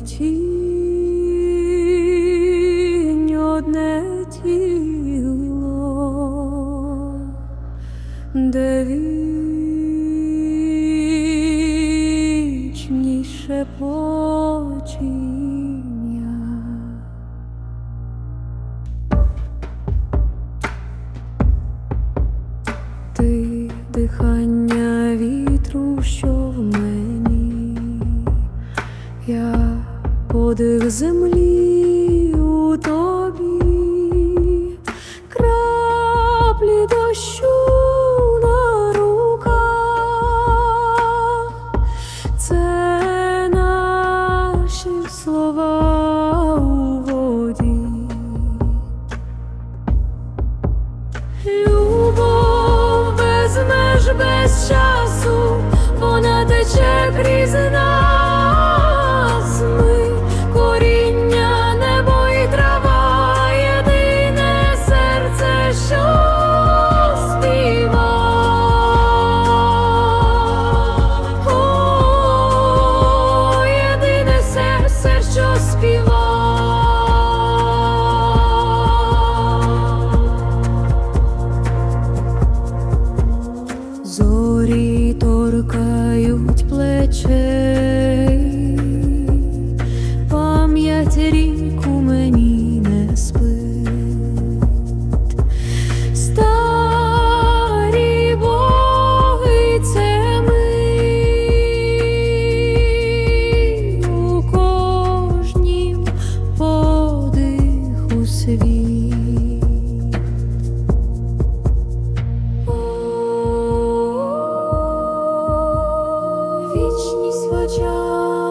тінь одне тіло, де вічність шепочіння. Ти дихання вітру, що я подих землі у тобі, краплі дощу на руках, це наші слова без меж, без часу, вона тече крізь нас. good. вічність в очах.